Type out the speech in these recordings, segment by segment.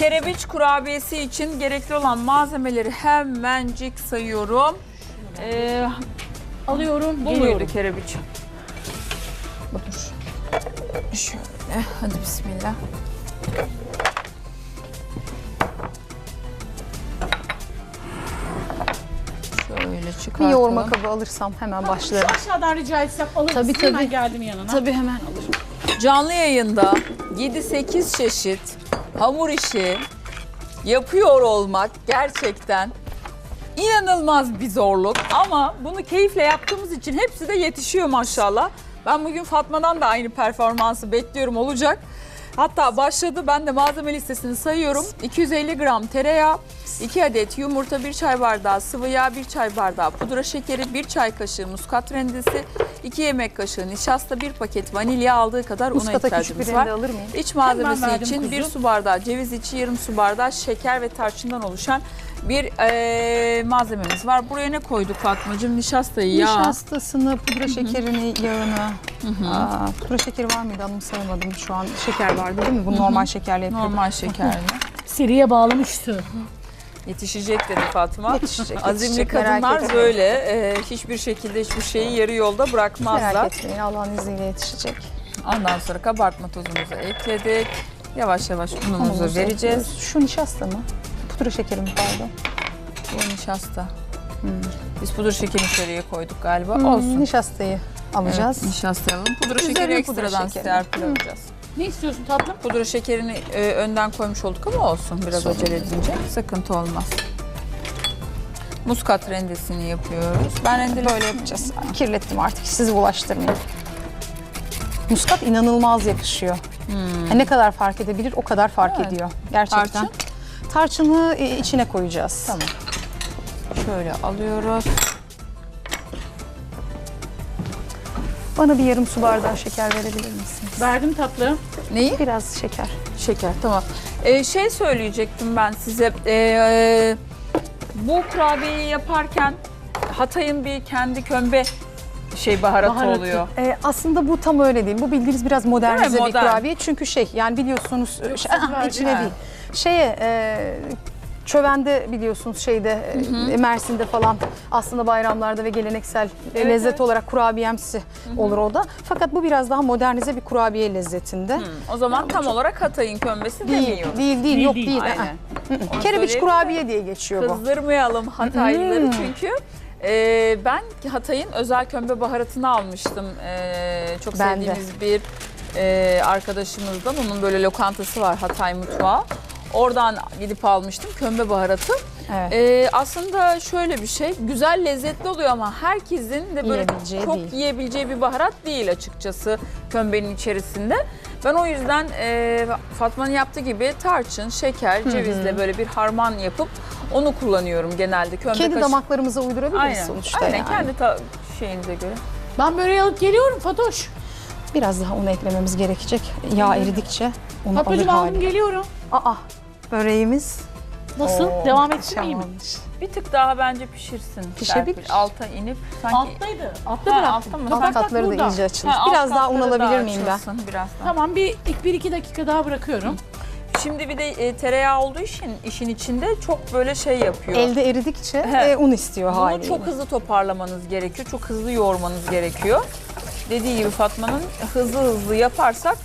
Kerebiç kurabiyesi için gerekli olan malzemeleri hemencik sayıyorum. Ee, Alıyorum, bu geliyorum. muydu kerebiç? Budur. Şöyle, hadi bismillah. Şöyle Bir çıkartalım. yoğurma kabı alırsam hemen başlarım. Şu aşağıdan rica etsem alır Tabii, mısın? Hemen tabii. geldim yanına. Tabii hemen alırım. Canlı yayında 7-8 çeşit hamur işi yapıyor olmak gerçekten inanılmaz bir zorluk. Ama bunu keyifle yaptığımız için hepsi de yetişiyor maşallah. Ben bugün Fatma'dan da aynı performansı bekliyorum olacak. Hatta başladı. Ben de malzeme listesini sayıyorum. 250 gram tereyağı, 2 adet yumurta, 1 çay bardağı sıvı yağ, 1 çay bardağı pudra şekeri, 1 çay kaşığı muskat rendesi, 2 yemek kaşığı nişasta, 1 paket vanilya aldığı kadar una Muskata küçük ihtiyacımız var. alır mıyım? İç malzemesi için kuzum. 1 su bardağı ceviz içi, yarım su bardağı şeker ve tarçından oluşan bir eee, malzememiz var. Buraya ne koyduk Fatmacığım? Nişastayı, yağ. Nişastasını, pudra şekerini, yağını. Aa, pudra şekeri var mıydı anımsayamadım şu an. Şeker vardı değil mi? Bu normal şekerle yapıyorduk. Normal şekerli. Seriye bağlamıştı. Yetişecek dedi Fatma. Yetişecek, Azimli yetişecek, merak kadınlar etmeyin. böyle e, hiçbir şekilde hiçbir şeyi yarı yolda bırakmazlar. Merak etmeyin Allah'ın izniyle yetişecek. Ondan sonra kabartma tozumuzu ekledik. Yavaş yavaş unumuzu Unumuzu vereceğiz. ekliyoruz. Şu nişasta mı? Pudra şekeri mi pardon? Bu nişasta. Biz pudra şekerini içeriye koyduk galiba. Hmm, Olsun. Nişastayı alacağız. Evet, nişasta alalım. Pudra Üzerine şekeri pudra ekstradan şekeri. serpil alacağız. Ne istiyorsun tatlım? Pudra şekerini e, önden koymuş olduk ama olsun biraz Sorun acele edince. Sıkıntı olmaz. Muskat rendesini yapıyoruz. Ben rendeli Böyle yapacağız. Kirlettim artık sizi bulaştırmayayım. Muskat inanılmaz yakışıyor. Ha, Ne kadar fark edebilir o kadar fark Hmm. Evet. ediyor. Gerçekten. Tarçın? Tarçını e, içine koyacağız. Tamam. Şöyle alıyoruz. Bana bir yarım su bardağı şeker verebilir misiniz? Verdim tatlım. Neyi? Biraz şeker. Şeker tamam. Ee, şey söyleyecektim ben size. Ee, bu kurabiyeyi yaparken Hatay'ın bir kendi kömbe şey baharatı, Baharatı. oluyor. Ee, aslında bu tam öyle değil. Bu bildiğiniz biraz modernize Değil mi? bir Modern. kurabiye. Çünkü şey yani biliyorsunuz Yok, şey, içine verdin. değil. Şeye e, Çövende biliyorsunuz şeyde e, Mersin'de falan aslında bayramlarda ve geleneksel e, Evet, lezzet evet. olarak kurabiyemsi olur o da. Fakat bu biraz daha modernize bir kurabiye lezzetinde. Hı, O zaman tam olarak Hatay'ın kömbesi Değil, demiyor. değil, değil, Değil, yok değil. değil. Aynen. Hı hı. Onu Kerebiç kurabiye diye geçiyor bu. Kızdırmayalım Hataylıları Hmm. çünkü e, ben Hatay'ın özel kömbe baharatını almıştım. E, çok Ben de. sevdiğimiz bir e, arkadaşımızdan. Onun böyle lokantası var Hatay mutfağı. Oradan gidip almıştım kömbe baharatı. Evet. E, aslında şöyle bir şey, güzel lezzetli oluyor ama herkesin de böyle Yiyebileceği çok değil. yiyebileceği bir baharat değil açıkçası kömbenin içerisinde. Ben o yüzden e, Fatma'nın yaptığı gibi tarçın, şeker, cevizle böyle bir harman yapıp onu kullanıyorum genelde. Kömbe Kendi kaşı- damaklarımıza uydurabiliriz Aynen. sonuçta Aynen yani. kendi ta- şeyinize göre. Ben böreği alıp geliyorum Fatoş. Biraz daha un eklememiz gerekecek. Yağ eridikçe onu alır Fatmacığım aldım hali. geliyorum. Aa böreğimiz. Nasıl? Oo, Devam muhteşem ettirmeyeyim mi? olmuş. Bir tık daha bence pişirsin. Pişebilir. Serpil. Alta inip sanki Alttaydı. Altta Ha, bıraktım. altta mı? Alt bak, bak, katları da iyice açılmış. Ha, alt Biraz daha un katları alabilir miyim ben? açılsın Biraz daha. Tamam bir, ilk bir iki dakika daha bırakıyorum. Şimdi bir de e, tereyağı olduğu için işin içinde çok böyle şey yapıyor. Elde eridikçe He. e, un istiyor Bunu haliyle. çok hızlı toparlamanız gerekiyor. Çok hızlı yoğurmanız gerekiyor. Dediği gibi Fatma'nın hızlı hızlı yaparsak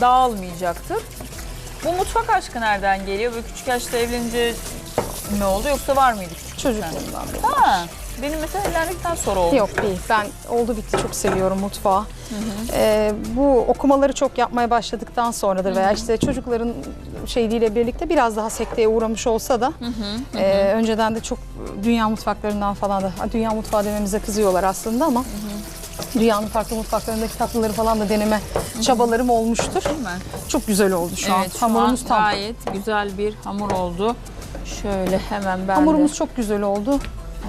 dağılmayacaktır. Bu mutfak aşkı nereden geliyor? Böyle küçük yaşta evlenince mi oldu yoksa var mıydı küçük? Çocukluğumdan beri. Ha, benim mesela evlendikten sonra oldu. Yok değil. Ben oldu bitti çok seviyorum mutfağı. Ee, bu okumaları çok yapmaya başladıktan sonradır veya işte çocukların şeyliğiyle birlikte biraz daha sekteye uğramış olsa da e, önceden de çok dünya mutfaklarından falan da dünya mutfağı dememize kızıyorlar aslında ama dünyanın farklı mutfaklarındaki tatlıları falan da deneme çabalarım olmuştur. Değil mi? Çok güzel oldu şu an. Evet, şu Hamurumuz an tam. gayet güzel bir hamur oldu. Şöyle hemen ben Hamurumuz de çok güzel oldu.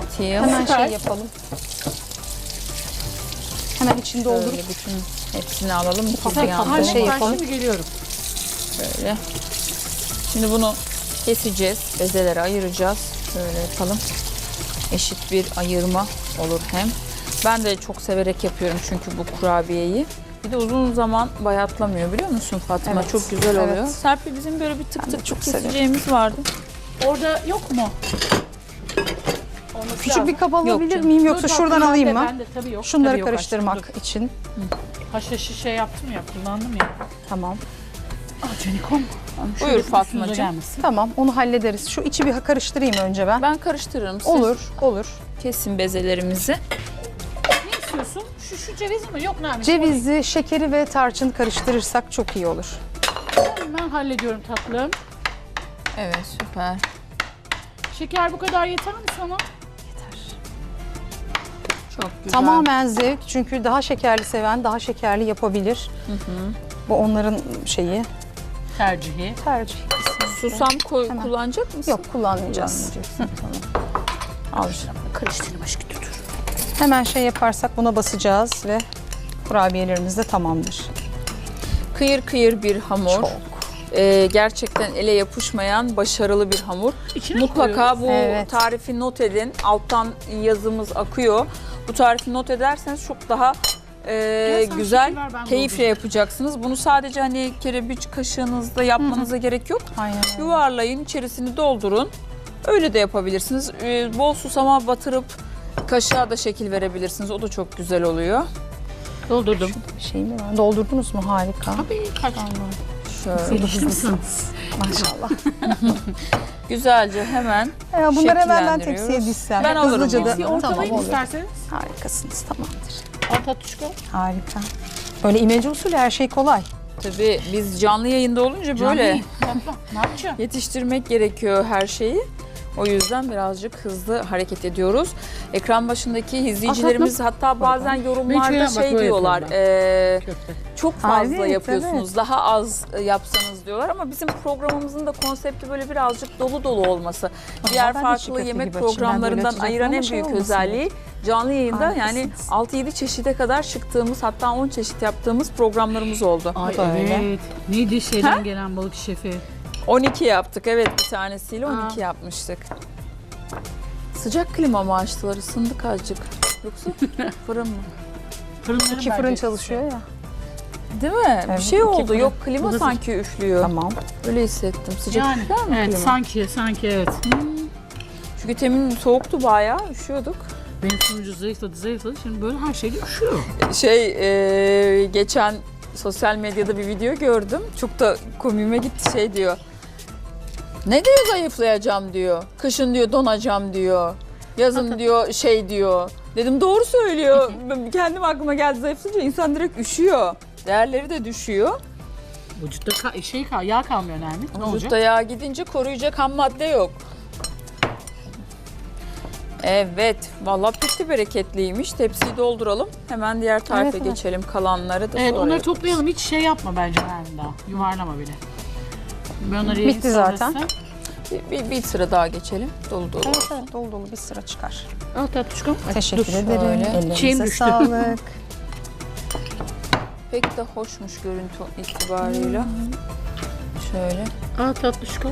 atayım. Hemen Süper. şey yapalım. Hemen içini doldurup Şöyle bütün hepsini alalım. Yandan her Hayır, şey yapalım. şimdi geliyorum. Böyle. Şimdi bunu keseceğiz. Bezeleri ayıracağız. Şöyle yapalım. Eşit bir ayırma olur hem. Ben de çok severek yapıyorum çünkü bu kurabiyeyi. Bir de uzun zaman bayatlamıyor biliyor musun Fatma? Evet, Çok güzel oluyor. evet. Serpil bizim böyle bir tık Ben de tık çok severim. keseceğimiz vardı. Orada yok mu? Küçük bir Yok alabilir canım. miyim yoksa Dur, şuradan alayım mı? Bende tabii yok. Şunları tabii yok karıştırmak aşkım, için. dur. Haşhaşı şey yaptım ya kullandım ya. Tamam. Aa Canikom. Buyur Fatmacığım. Tamam onu hallederiz. Şu içi bir karıştırayım önce ben. Ben karıştırırım. Siz Olur, olur. Kesin bezelerimizi. Şu, şu ceviz mi? Yok Nermin. Cevizi, şekeri ve tarçını karıştırırsak çok iyi olur. Ben hallediyorum tatlım. Evet süper. Şeker bu kadar yeter mi sana? Çok güzel. Tamamen zevk çünkü daha şekerli seven daha şekerli yapabilir. Bu onların şeyi, Tercihi. tercih. Susam koy, Hemen. kullanacak mısın? Yok kullanmayacağız. Al işte. Karıştırma aşkı tutur. Hemen şey yaparsak buna basacağız ve kurabiyelerimiz de tamamdır. Kıyır kıyır bir hamur. Çok. Ee, gerçekten ele yapışmayan başarılı bir hamur. İçine Mutlaka koyuyoruz? bu Evet. tarifi not edin. Alttan yazımız akıyor. Bu tarifi not ederseniz çok daha e, güzel, keyifle yapacaksınız. Bunu sadece hani kerebiç kaşığınızda yapmanıza gerek yok. Aynen. Yuvarlayın, içerisini doldurun. Öyle de yapabilirsiniz. Ee, bol susama batırıp kaşığa da şekil verebilirsiniz. O da çok güzel oluyor. Doldurdum. Bir şey mi var? Doldurdunuz mu? Harika. Tabii kaç. Şöyle? Maşallah. güzelce hemen Ya bunları hemen ben Şekillendiriyoruz. tepsiye dizsem. Ben alırım Hızlıca da. Bir Tamam olur. isterseniz. Harikasınız tamamdır. Al tatlışko. Harika. Böyle imece usulü her şey kolay. tabii biz canlı yayında olunca böyle. Ne yapacağım? yetiştirmek gerekiyor her şeyi. O yüzden birazcık hızlı hareket ediyoruz. Ekran başındaki izleyicilerimiz hatta bazen yorumlarda bak, şey böyle diyorlar. Köfte. çok fazla Harbi, yapıyorsunuz. Daha az e, yapsanız diyorlar ama bizim programımızın da konsepti böyle birazcık dolu dolu olması. Diğer ben de çiğ farklı köfte yemek gibi açayım. Ben de programlarından ayıran ama en şey büyük olmasın özelliği canlı yayında yani Harikasınız. 6-7 çeşide kadar çıktığımız hatta 10 çeşit yaptığımız programlarımız oldu. Ay da öyle. evet. Neydi şeyden gelen balık şefi? 12 yaptık evet bir tanesiyle 12 Aa. yapmıştık. Sıcak klima mı açtılar ısındık azıcık. Yoksa fırın mı? Fırınların İki fırın çalışıyor ya. Değil mi? Evet, bir şey oldu. fırın. Yok klima Bu da sanki üflüyor. Tamam. Öyle hissettim. Sıcak Yani mi evet klima? sanki sanki evet. Çünkü temin soğuktu bayağı, üşüyorduk. Benim sunucu zayıfladı zayıfladı. Şimdi böyle her şeyde üşüyor. Şey, e, geçen sosyal medyada bir video gördüm. Çok da komiğime gitti şey diyor. Ne diyor zayıflayacağım diyor. Kışın diyor donacağım diyor. Yazın diyor şey diyor. Dedim doğru söylüyor. Ben Kendim aklıma geldi zayıflayınca insan direkt üşüyor. Değerleri de düşüyor. Vücutta ka- şey kal yağ kalmıyor Nermin. Ne olacak? Vücutta yağ gidince koruyacak ham madde yok. Evet, vallahi peki bereketliymiş. Tepsiyi dolduralım. Hemen diğer tarife Evet, evet. geçelim. Kalanları da Evet sonra onları yaparız. toplayalım. Hiç şey yapma bence Nermin daha. Yuvarlama bile. Ben onları Bitti zaten. Bir, bir, bir sıra daha geçelim. Dolu dolu. Evet evet dolu dolu bir sıra çıkar. Al tatlışkom. Teşekkür dur. ederim. şöyle. Ellerinize Çiğim düştü. sağlık. Pek de hoşmuş görüntü itibarıyla. Şöyle Al tatlışkom.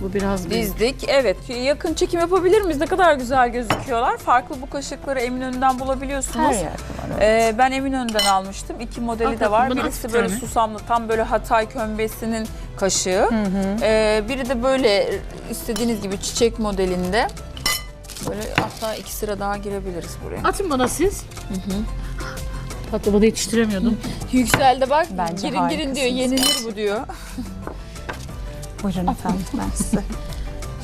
Bu biraz bir... dizdik. Evet, yakın çekim yapabilir miyiz? Ne kadar güzel gözüküyorlar. Farklı bu kaşıkları Eminönü'nden bulabiliyorsunuz. Her yerde var. evet. Ee, ben Eminönü'nden almıştım. İki modeli Al de var. tatlım, bana Birisi böyle tane. susamlı, tam böyle Hatay kömbesinin kaşığı. Ee, biri de böyle istediğiniz gibi çiçek modelinde. Böyle hatta iki sıra daha girebiliriz buraya. Atın bana siz. Tatlı bana yetiştiremiyordum. Yükseldi bak. Bence girin girin diyor. harikasınız. Yenilir bu diyor. Buyurun efendim ben size.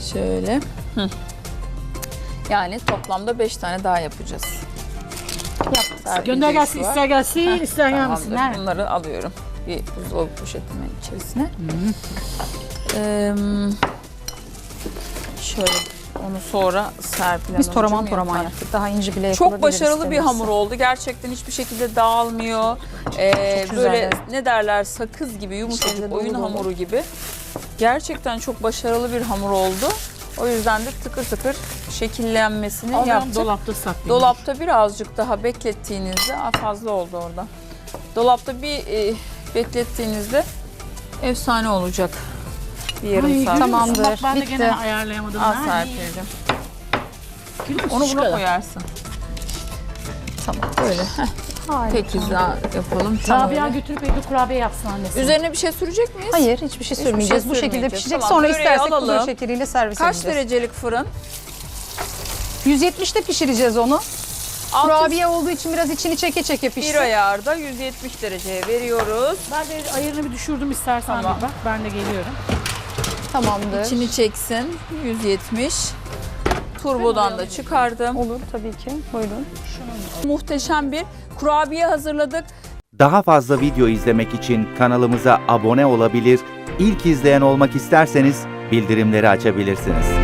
Şöyle. Hı. Yani toplamda beş tane daha yapacağız. Serpil Gönder gelsin, var. ister gelsin, ister gelmesin. Tamamdır. Bunları alıyorum. Bir buzdolabı poşetimin içerisine. Ee, şöyle onu sonra Serpil Biz toraman toraman yaptık. Daha ince bile Çok başarılı bir istenirse. hamur oldu. Gerçekten hiçbir şekilde dağılmıyor. Ee, Çok güzel, böyle evet. ne derler sakız gibi yumuşacık dolu oyun dolu. hamuru gibi. Gerçekten çok başarılı bir hamur oldu. O yüzden de tıkır tıkır şekillenmesini ben yaptık. dolapta saklayayım. Dolapta birazcık daha beklettiğinizde Aa, fazla oldu orada. Dolapta bir e, beklettiğinizde efsane olacak. Bir yarım Ay, saat. Tamamdır, Bak ben de bitti. gene ayarlayamadım. Al. Serpil'cim. Musun? Onu Şu buna kadar. koyarsın. Tamam böyle. Heh. Harika. Tek hizda yapalım. Tam Rabia götürüp evde kurabiye yapsın annesi. Üzerine bir şey sürecek miyiz? Hayır hiçbir şey sürmeyeceğiz. şey Bu şekilde sürmeyeceğiz. pişecek. Tamam, Sonra böreği istersek alalım. pudra şekeriyle servis Kaç edeceğiz. derecelik fırın? 170'te pişireceğiz onu. Altı Kurabiye olduğu için biraz içini çeke çeke bir pişsin. ayarda 170 dereceye veriyoruz. Ben de ayarını bir düşürdüm istersen Tamam. bir bak. Ben de geliyorum. Tamamdır. İçini çeksin 170. Turbodan da çıkardım. Olur tabii ki. Buyurun. Muhteşem bir kurabiye hazırladık. Daha fazla video izlemek için kanalımıza abone olabilir, ilk izleyen olmak isterseniz bildirimleri açabilirsiniz.